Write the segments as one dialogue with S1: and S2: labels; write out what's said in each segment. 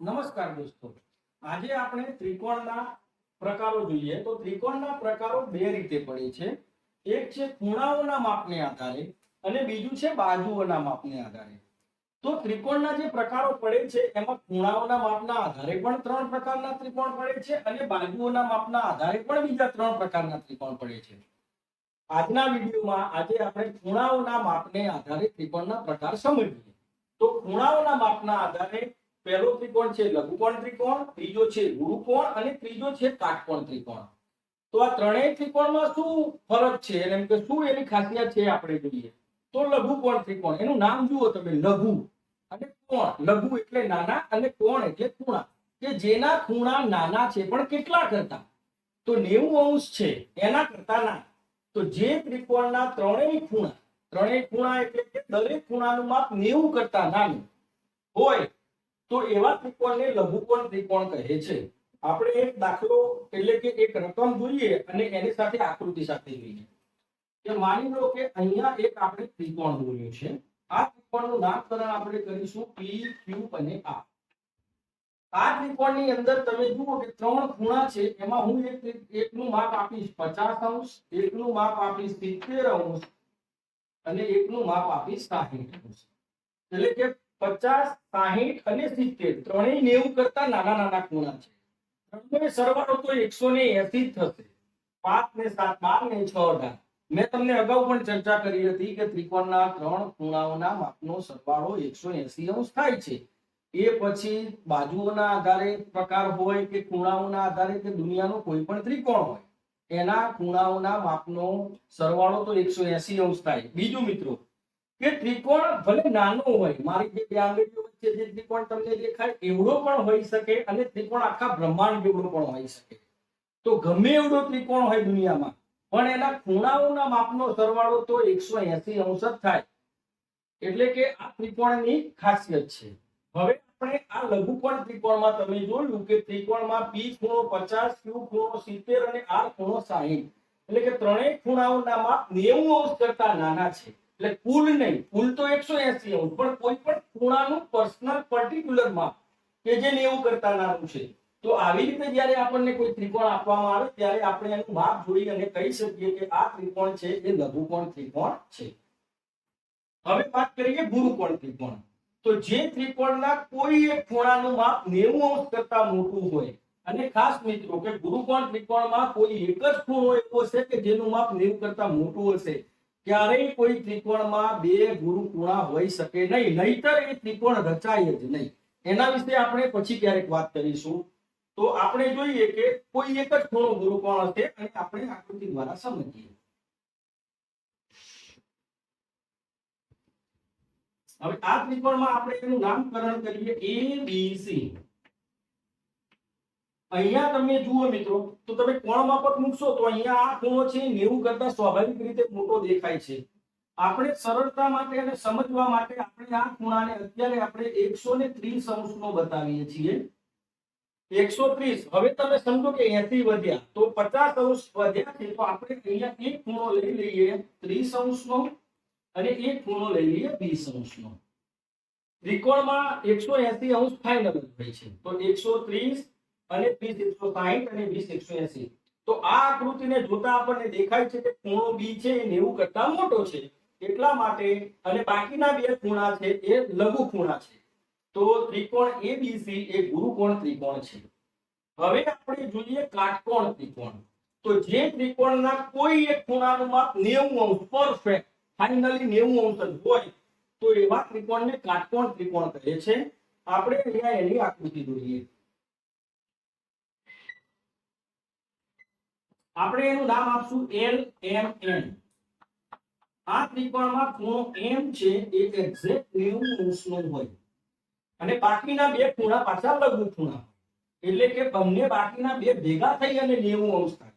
S1: નમસ્કાર દોસ્તો. આજે આપણે ત્રિકોણના પ્રકારો જોઈએ. તો ત્રિકોણના પ્રકારો બે રીતે પડે છે. એક છે ખૂણાઓના માપને આધારે અને બીજું છે બાજુઓના માપને આધારે. તો ત્રિકોણના જે પ્રકારો પડે છે, એમાં ખૂણાઓના માપના આધારે પણ ત્રણ પ્રકારના ત્રિકોણ પડે છે અને બાજુઓના માપના આધારે પણ બીજા ત્રણ પ્રકારના ત્રિકોણ પડે છે. આજના વિડીયોમાં આજે આપણે ખૂણાઓના માપને આધારે ત્રિકોણના પ્રકાર સમજીએ. તો ખૂણાઓના માપના આધારે પહેલો ત્રિકોણ છે લઘુકોણ ત્રિકોણ, ત્રીજો છે ગુરુકોણ અને ત્રીજો છે કાટકોણ ત્રિકોણ. તો આ ત્રણેય ત્રિકોણમાં શું ફરક છે? એમ કે શું એની ખાસિયત છે આપણે જોઈએ. તો લઘુકોણ ત્રિકોણ, એનું નામ જુઓ તમે, લઘુ અને કોણ? લઘુ એટલે નાના અને કોણ એટલે ખૂણા. કે જેના ખૂણા નાના છે પણ કેટલા કરતા? તો નેવું અંશ છે, એના કરતા ના તો જે ત્રિકોણના ત્રણેય ખૂણા ત્રણેય ખૂણા એટલે કે દરેક ખૂણાનું માપ નેવું કરતા નાનું હોય તો એવા ત્રિકોણને લઘુકોણ ત્રિકોણ કહે છે. આપણે એક દાખલો એટલે કે એક રકમ જોઈએ અને એની સાથે આકૃતિ સાથે જોઈએ. કે માની લો કે અહીંયા એક આપણે ત્રિકોણ દોર્યું છે. આ ત્રિકોણનું નામકરણ આપણે કરીશું પી ક્યુ અને આર આ ત્રિકોણની અંદર તમે જુઓ કે ત્રણ ખૂણા છે. એમાં હું એક એકનું માપ આપીશ પચાસ અંશ, એકનું માપ આપીશ સિત્તેર અંશ અને એકનું માપ આપીશ સાહીઠ અંશ. એટલે કે પચાસ, સાહીઠ અને સિત્તેર. ત્રણેય નેવું કરતા નાના નાના ખૂણા છે. ત્રણનો સરવાળો તો એકસો ને એસી થશે. પાંચ ને સાત, બાર ને છ અઢાર. મેં તમને અગાઉ પણ ચર્ચા કરી હતી કે ત્રિકોણના ત્રણ ખૂણાઓના માપનો સરવાળો એકસો એસી અંશ થાય છે. એ પછી બાજુઓના આધારે પ્રકાર હોય કે ખૂણાઓના આધારે કે દુનિયાનો કોઈ પણ ત્રિકોણ હોય, એના ખૂણાઓના માપનો સરવાળો તો એકસો એસી અંશ થાય. બીજું મિત્રો કે ત્રિકોણ ભલે નાનો હોય, મારી જે બે આંગળીઓ વચ્ચે જે ત્રિકોણ તમને દેખાય, એવડો પણ હોઈ શકે અને ત્રિકોણ આખા બ્રહ્માંડ જેવડો પણ હોઈ શકે. તો ગમે એવડો ત્રિકોણ હોય દુનિયામાં, પણ એના ખૂણાઓના માપનો સરવાળો તો એકસો એસી અંશ જ થાય. એટલે કે આ ત્રિકોણની ખાસિયત છે. હવે આપણે આ લઘુકોણ ત્રિકોણમાં તમે જોયું કે ત્રિકોણમાં પી ખૂણો પચાસ, ક્યુ ખૂણો સિત્તેર અને આર ખૂણો સાહીઠ. એટલે કે ત્રણેય ખૂણાઓના માપ નેવું અંશ કરતા નાના છે. એટલે કુલ નહીં, કુલ તો એકસો એસી અંશ, પણ કોઈ પણ ખૂણાનું પર્સનલ પર્ટિક્યુલર માપ કે જે નેવું કરતા નાનું છે, તો આવી રીતે જ્યારે આપણને કોઈ ત્રિકોણ આપવામાં આવે, ત્યારે આપણે એનું માપ જોઈ અને કહી શકીએ કે આ ત્રિકોણ છે, એ લઘુકોણ ત્રિકોણ છે. હવે વાત કરીએ ગુરુકોણ ત્રિકોણ. તો જે ત્રિકોણના કોઈ એક ખૂણાનું માપ નેવું અંશ કરતા મોટું હોય, અને ખાસ મિત્રો કે ગુરુકોણ ત્રિકોણમાં કોઈ એક જ ખૂણો એવો છે કે જેનું માપ નેવું કરતા મોટું હશે ક્યારેય કોઈ ત્રિકોણમાં બે ગુરુ ખૂણા હોઈ શકે નહીં, નહીતર એ ત્રિકોણ રચાય જ નહીં. એના વિશે આપણે પછી ક્યારેક વાત કરીશું. તો આપણે જોઈએ કે કોઈ એક જ ખૂણો ગુરુકોણ હશે અને આપણે આકૃતિ દ્વારા સમજીએ. હવે આ ત્રિકોણમાં આપણે એનું નામકરણ કરીએ એ બી સી અહીંયા તમે જુઓ મિત્રો, તો તમે કોણ માપક મૂકશો તો અહીંયા આ ખૂણો છે નેવું કરતા સ્વાભાવિક રીતે મોટો દેખાય છે. આપણે સરળતા માટે અને સમજવા માટે આપણે આ ખૂણાને અત્યારે આપણે 130 અંશનો બતાવીએ છીએ. 130 હવે તમે સમજો કે 80 વધ્યા. તો 50 અંશ વધ્યા છે, તો આપણે અહીંયા એક ખૂણો લઈ લઈએ 30 અંશનો અને એક ખૂણો લઈ લઈએ વીસ અંશનો. ત્રિકોણમાં 180 અંશ ફાઇનલ હોય છે. તો 130 અને 30 160 અને 20 180 તો આ આકૃતિને જોતા આપણને દેખાય છે કે ખૂણો બી છે એ 90 કરતા મોટો છે. એટલા માટે અને બાકીના બે ખૂણા છે એ લઘુ ખૂણા છે. તો ત્રિકોણ એબીસી એ ગુરુકોણ ત્રિકોણ છે. હવે આપણે જોઈએ કાટકોણ ત્રિકોણ. તો જે ત્રિકોણના કોઈ એક ખૂણાનું માપ 90 અંશ પરફેક્ટ ફાઇનલી 90 અંશ હોય, તો એવા ત્રિકોણને કાટકોણ ત્રિકોણ કહે છે. આપણે અહીંયા એની આકૃતિ દોરીએ. આપણે એનું નામ આપશું એલ એમ એન આ ત્રિકોણમાં ખૂણો એમ છે એ એક્ઝેક્ટ 90 અંશનો હોય. અને બાકીના બે ખૂણા પાછા લઘુ ખૂણા એટલે કે બંને બાકીના બે ભેગા થઈ અને 90 અંશ થાય.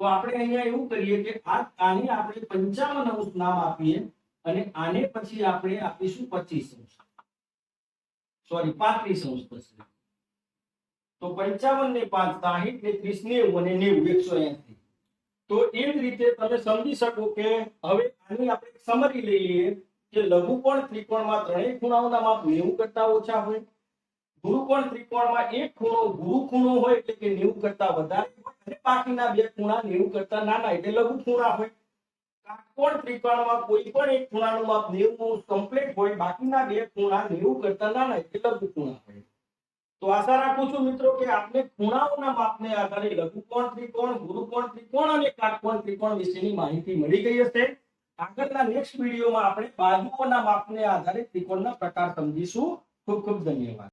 S1: તો આપણે અહીંયા એવું કરીએ કે આ આને આપણે 55 અંશ નામ આપીએ અને આને પછી આપણે આપીશું 25 અંશ. સોરી 35 અંશ પછી. તો 55 ને 5 60 ને 30 90 અને 90 180 તો એ જ રીતે તમે સમજી શકો કે હવે આની આપણે સમરી લઈ લઈએ કે લઘુકોણ ત્રિકોણમાં ત્રણેય ખૂણાઓના માપ 90 કરતા ઓછા હોય. ગુરુકોણ ત્રિકોણમાં એક ખૂણો, ગુરુ ખૂણો હોય એટલે કે 90 કરતા વધારે હોય અને બાકીના બે ખૂણા 90 કરતા નાના એટલે લઘુ ખૂણા હોય. કાટકોણ ત્રિકોણમાં કોઈ પણ એક ખૂણાનું માપ 90 કમ્પ્લીટ હોય, બાકીના બે ખૂણા 90 કરતા નાના એટલે લઘુ ખૂણા હોય. તો આશા રાખું છું મિત્રો કે આપને ખૂણાઓના માપને આધારે લઘુકોણ ત્રિકોણ ગુરુકોણ ત્રિકોણ અને કાટકોણ ત્રિકોણ વિશેની માહિતી મળી ગઈ હશે. આગળના નેક્સ્ટ વિડીયોમાં આપણે બાજુઓના માપને આધારે ત્રિકોણના પ્રકાર સમજીશું. ખૂબ ખૂબ ધન્યવાદ.